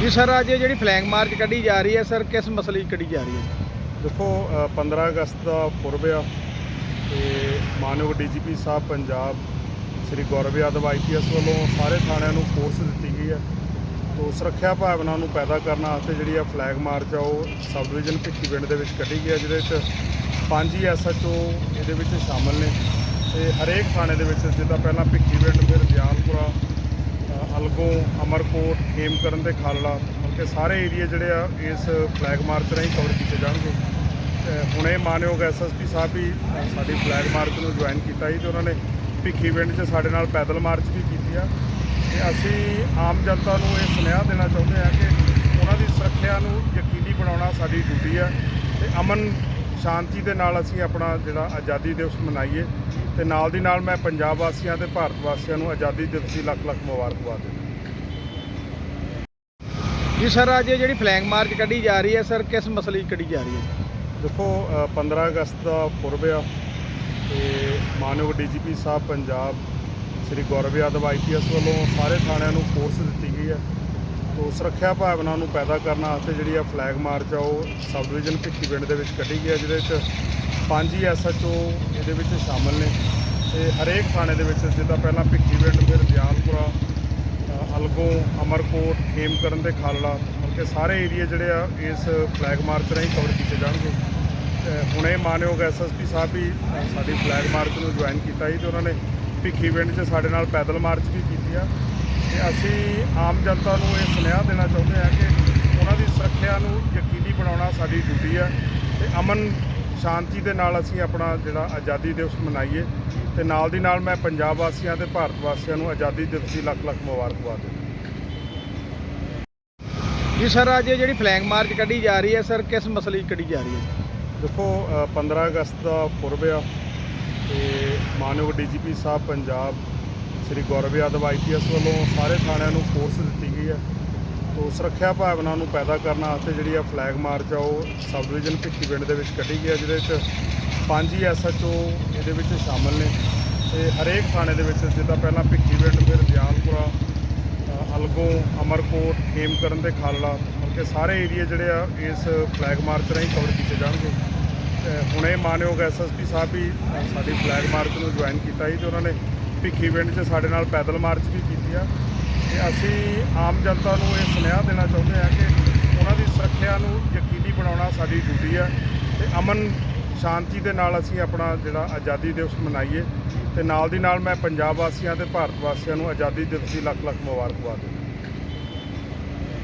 ਜੀ ਸਰ ਅੱਜ ਇਹ ਜਿਹੜੀ ਫਲੈਗ ਮਾਰਚ ਕੱਢੀ ਜਾ ਰਹੀ ਹੈ ਸਰ ਕਿਸ ਮਸਲੇ 'ਚ ਕੱਢੀ ਜਾ ਰਹੀ ਹੈ? ਦੇਖੋ ਅ, 15 ਅਗਸਤ ਦਾ ਪੁਰਬ ਆ ਤੇ ਮਾਨਯੋਗ ਡੀਜੀਪੀ ਸਾਹਿਬ ਪੰਜਾਬ ਸ੍ਰੀ ਗੌਰਵ ਯਾਦਵ ਆਈਪੀਐਸ ਵੱਲੋਂ ਸਾਰੇ ਥਾਣਿਆਂ ਨੂੰ ਫੋਰਸ ਦਿੱਤੀ ਗਈ ਹੈ ਤੋ ਸੁਰੱਖਿਆ ਭਾਵਨਾ ਨੂੰ ਪੈਦਾ ਕਰਨ ਵਾਸਤੇ ਜਿਹੜੀ ਆ ਫਲੈਗ ਮਾਰਚ ਆ ਉਹ ਸਬ ਡਿਵੀਜ਼ਨ ਭਿੱਖੀ ਪਿੰਡ ਦੇ ਵਿੱਚ ਕੱਢੀ ਗਈ ਹੈ ਜਿਹਦੇ ਵਿੱਚ ਪੰਜ ਹੀ ਐਸਐਚਓ ਇਹਦੇ ਵਿੱਚ ਸ਼ਾਮਲ ਨੇ ਤੇ ਹਰੇਕ ਥਾਣੇ ਦੇ ਵਿੱਚ ਜਿੱਦਾਂ ਪਹਿਲਾਂ ਭਿੱਖੀ ਪਿੰਡ ਫਿਰ ਦਿਆਲਪੁਰਾ ਅੱਗੋਂ ਅਮਰਕੋਟ ਖੇਮਕਰਨ ਤੇ ਖਾਲੜਾ, ਮਤਲਬ ਕਿ ਸਾਰੇ ਏਰੀਆ ਜਿਹੜੇ ਆ ਇਸ ਫਲੈਗ ਮਾਰਚ ਰਾਹੀਂ ਕਵਰ ਕੀਤੇ ਜਾਣਗੇ। ਤੇ ਹੁਣੇ ਮਾਨਯੋਗ ਐਸਐਸਪੀ ਸਾਹਿਬ ਵੀ ਸਾਡੀ ਫਲੈਗ ਮਾਰਚ ਨੂੰ ਜੁਆਇਨ ਕੀਤਾ ਸੀ ਤੇ ਉਹਨਾਂ ਨੇ ਭਿੱਖੀ ਪਿੰਡ 'ਚ ਸਾਡੇ ਨਾਲ ਪੈਦਲ ਮਾਰਚ ਵੀ ਕੀਤੀ ਆ। ਤੇ ਅਸੀਂ ਆਮ ਜਨਤਾ ਨੂੰ ਇਹ ਸੁਨੇਹਾ ਦੇਣਾ ਚਾਹੁੰਦੇ ਆ ਕਿ ਉਹਨਾਂ ਦੀ ਸੁਰੱਖਿਆ ਨੂੰ ਯਕੀਨੀ ਬਣਾਉਣਾ ਸਾਡੀ ਡਿਊਟੀ ਆ ਤੇ ਅਮਨ ਸ਼ਾਂਤੀ ਦੇ ਨਾਲ ਅਸੀਂ ਆਪਣਾ ਜਿਹੜਾ ਆਜ਼ਾਦੀ ਦਿਵਸ ਮਨਾਈਏ ਤੇ ਨਾਲ ਦੀ ਨਾਲ ਮੈਂ ਪੰਜਾਬ ਵਾਸੀਆਂ ਤੇ ਭਾਰਤ ਵਾਸੀਆਂ ਨੂੰ ਆਜ਼ਾਦੀ ਦਿਵਸ ਦੀ ਲੱਖ ਲੱਖ ਮੁਬਾਰਕਬਾਦ ਦਿੰਦਾ। ਜੀ ਸਰ ਅੱਜ ਇਹ ਜਿਹੜੀ ਫਲੈਗ ਮਾਰਚ ਕੱਢੀ ਜਾ ਰਹੀ ਹੈ ਸਰ ਕਿਸ ਮਸਲੇ 'ਚ ਕੱਢੀ ਜਾ ਰਹੀ ਹੈ? ਦੇਖੋ ਅ, 15 ਅਗਸਤ ਦਾ ਪੁਰਬ ਆ ਤੇ ਮਾਨਯੋਗ ਡੀਜੀਪੀ ਸਾਹਿਬ ਪੰਜਾਬ ਸ੍ਰੀ ਗੌਰਵ ਯਾਦਵ ਆਈਪੀਐਸ ਵੱਲੋਂ ਸਾਰੇ ਥਾਣਿਆਂ ਨੂੰ ਫੋਰਸ ਦਿੱਤੀ ਗਈ ਹੈ ਤੋ ਸੁਰੱਖਿਆ ਭਾਵਨਾ ਨੂੰ ਪੈਦਾ ਕਰਨ ਵਾਸਤੇ ਜਿਹੜੀ ਆ ਫਲੈਗ ਮਾਰਚ ਆ ਉਹ ਸਬ ਡਿਵੀਜ਼ਨ ਭਿੱਖੀ ਪਿੰਡ ਦੇ ਵਿੱਚ ਕੱਢੀ ਗਈ ਹੈ ਜਿਹਦੇ ਵਿੱਚ ਪੰਜ ਹੀ ਐਸਐਚਓ ਇਹਦੇ ਵਿੱਚ ਸ਼ਾਮਲ ਨੇ ਤੇ ਹਰੇਕ ਥਾਣੇ ਦੇ ਵਿੱਚ ਜਿੱਦਾਂ ਪਹਿਲਾਂ ਭਿੱਖੀ ਪਿੰਡ ਫਿਰ ਦਿਆਲਪੁਰਾ ਅਲਗੋਂ ਅਮਰਕੋਟ ਖੇਮਕਰਨ ਤੇ ਖਾਲੜਾ ਮਤਲਬ ਕਿ ਸਾਰੇ ਏਰੀਆ ਜਿਹੜੇ ਆ ਇਸ ਫਲੈਗ ਮਾਰਚ ਰਾਹੀਂ ਕਵਰ ਕੀਤੇ ਜਾਣਗੇ। ਤੇ ਹੁਣੇ ਮਾਨਯੋਗ ਐਸਐਸਪੀ ਸਾਹਿਬ ਵੀ ਸਾਡੀ ਫਲੈਗ ਮਾਰਚ ਨੂੰ ਜੁਆਇਨ ਕੀਤਾ ਸੀ ਤੇ ਉਹਨਾਂ ਨੇ ਭਿੱਖੀ ਪਿੰਡ 'ਚ ਸਾਡੇ ਨਾਲ ਪੈਦਲ ਮਾਰਚ ਵੀ ਕੀਤੀ ਆ। ਤੇ ਅਸੀਂ ਆਮ ਜਨਤਾ ਨੂੰ ਇਹ ਸੁਨੇਹਾ ਦੇਣਾ ਚਾਹੁੰਦੇ ਆ ਕਿ ਉਹਨਾਂ ਦੀ ਸੁਰੱਖਿਆ ਨੂੰ ਯਕੀਨੀ ਬਣਾਉਣਾ ਸਾਡੀ ਡਿਊਟੀ ਆ। ਤੇ ਅਮਨ ਸ਼ਾਂਤੀ ਦੇ ਨਾਲ ਅਸੀਂ ਆਪਣਾ ਜਿਹੜਾ ਆਜ਼ਾਦੀ ਦਿਵਸ ਮਨਾਈਏ ਤੇ ਨਾਲ ਦੀ ਨਾਲ ਮੈਂ ਪੰਜਾਬ ਵਾਸੀਆਂ ਤੇ ਭਾਰਤ ਵਾਸੀਆਂ ਨੂੰ ਆਜ਼ਾਦੀ ਦਿਵਸ ਦੀ ਲੱਖ ਲੱਖ ਮੁਬਾਰਕਬਾਦ ਦਿੰਦਾ ਜੀ ਸਰ ਅੱਜ ਇਹ ਜਿਹੜੀ ਫਲੈਗ ਮਾਰਚ ਕੱਢੀ ਜਾ ਰਹੀ ਹੈ ਸਰ ਕਿਸ ਮਸਲੇ 'ਚ ਕੱਢੀ ਜਾ ਰਹੀ ਹੈ? ਦੇਖੋ ਅ, 15 ਅਗਸਤ ਦਾ ਪੁਰਬ ਆ ਤੇ ਮਾਨਯੋਗ ਡੀਜੀਪੀ ਸਾਹਿਬ ਪੰਜਾਬ ਸ੍ਰੀ ਗੌਰਵ ਯਾਦਵ ਆਈਪੀਐਸ ਵੱਲੋਂ ਸਾਰੇ ਥਾਣਿਆਂ ਨੂੰ ਫੋਰਸ ਦਿੱਤੀ ਗਈ ਹੈ। ਤੋ ਸੁਰੱਖਿਆ ਭਾਵਨਾ ਨੂੰ ਪੈਦਾ ਕਰਨ ਵਾਸਤੇ ਜਿਹੜੀ ਆ ਫਲੈਗ ਮਾਰਚ ਆ ਉਹ ਸਬ ਡਿਵੀਜ਼ਨ ਭਿੱਖੀ ਪਿੰਡ ਦੇ ਵਿੱਚ ਕੱਢੀ ਗਈ ਆ, ਜਿਹਦੇ ਵਿੱਚ ਪੰਜ ਹੀ ਐਸਐਚਓ ਇਹਦੇ ਵਿੱਚ ਸ਼ਾਮਲ ਨੇ। ਤੇ ਹਰੇਕ ਥਾਣੇ ਦੇ ਵਿੱਚ ਜਿੱਦਾਂ ਪਹਿਲਾਂ ਭਿੱਖੀ ਪਿੰਡ, ਫਿਰ ਦਿਆਲਪੁਰਾ ਅਲਗੋਂ, ਅਮਰਕੋਟ ਖੇਮਕਰਨ ਤੇ ਖਾਲੜਾ, ਮਤਲਬ ਕਿ ਸਾਰੇ ਏਰੀਆ ਜਿਹੜੇ ਆ ਇਸ ਫਲੈਗ ਮਾਰਚ ਰਾਹੀਂ ਕਵਰ ਕੀਤੇ ਜਾਣਗੇ। ਤੇ ਹੁਣੇ ਮਾਨਯੋਗ ਐਸਐਸਪੀ ਸਾਹਿਬ ਵੀ ਸਾਡੀ ਫਲੈਗ ਮਾਰਚ ਨੂੰ ਜੁਆਇਨ ਕੀਤਾ ਸੀ ਤੇ ਉਹਨਾਂ ਨੇ ਭਿੱਖੀ ਪਿੰਡ 'ਚ ਸਾਡੇ ਨਾਲ ਪੈਦਲ ਮਾਰਚ ਵੀ ਕੀਤੀ ਆ। ਤੇ ਅਸੀਂ ਆਮ ਜਨਤਾ ਨੂੰ ਇਹ ਸੁਨੇਹਾ ਦੇਣਾ ਚਾਹੁੰਦੇ ਹਾਂ ਕਿ ਉਹਨਾਂ ਦੀ ਸੁਰੱਖਿਆ ਨੂੰ ਯਕੀਨੀ ਬਣਾਉਣਾ ਸਾਡੀ ਡਿਊਟੀ ਹੈ ਤੇ ਅਮਨ ਸ਼ਾਂਤੀ ਦੇ ਨਾਲ ਅਸੀਂ ਆਪਣਾ ਜਿਹੜਾ ਆਜ਼ਾਦੀ ਦਿਵਸ ਮਨਾਈਏ ਤੇ ਨਾਲ ਦੀ ਨਾਲ ਮੈਂ ਪੰਜਾਬ ਵਾਸੀਆਂ ਤੇ ਭਾਰਤ ਵਾਸੀਆਂ ਨੂੰ ਆਜ਼ਾਦੀ ਦਿਵਸ ਦੀ ਲੱਖ ਲੱਖ ਮੁਬਾਰਕਬਾਦ